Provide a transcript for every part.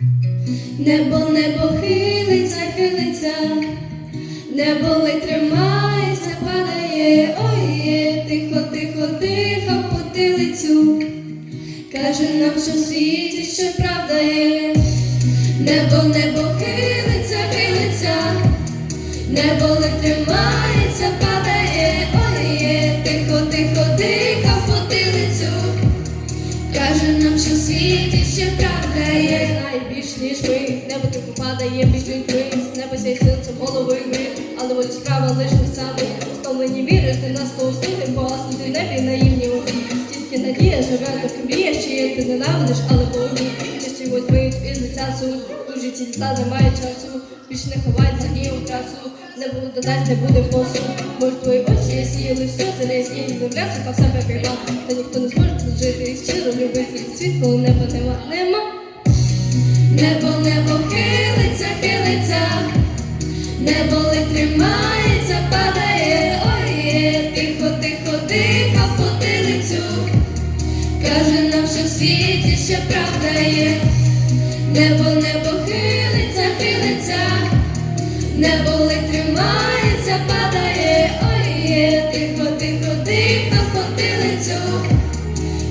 Небо, небо хилиться, хилиться, небо ледь тримається, падає, ой, є, тихо, тихо, тихо потилицю. Каже нам, що в світі ще правда є. Небо, небо хилиться, хилиться, небо ледь тримається, падає, ой, є, тихо, тихо, тихо потилицю. Каже нам, що в світі ще правда є. Знає більш ніж ми, небо тихо падає, більш людьми, з неба сяй силцем голови ми, але волі справа лиш не саме. Стомлені вірити, нас то уснути, погаснути небі наївні очі. Тільки надія живе, доки мрієш, чи ти ненавидиш, але головні. Часі возьмуть із лиця суд, у житті літа немає часу, більш не ховається ні у красу, не буде додасть, не буде посуд. Може твої очі сіяли все залізь і земля сука в себе крила, та ніхто не зможе тут жити, щиро любити світ, коли неба нема, нема. Небо, небо хилиться, хилиться, небо ледь тримається, падає, ой, тихо, тихо, тихо потилицю. Каже нам, що в світі ще правда є. Небо, небо хилиться, хилиться, небо ледь тримається, падає, ой, тихо, тихо, тихо потилицю.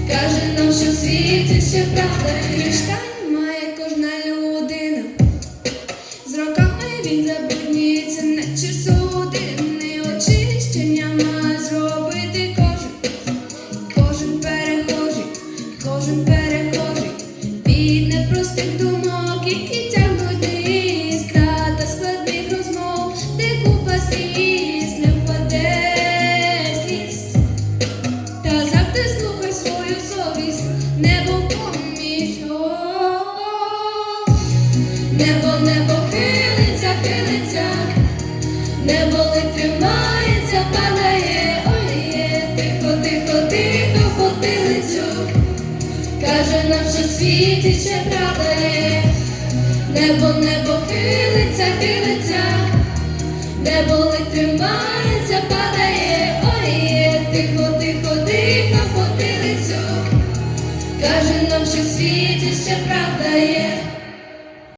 Каже нам, що в світі ще правда є. C'est tout. Нам, що світі ще правда є. Небо, небо хилиться, хилиться, небо ледь тримається, падає, ой, тихо, тихо, тихо потилицю. Каже нам, що світі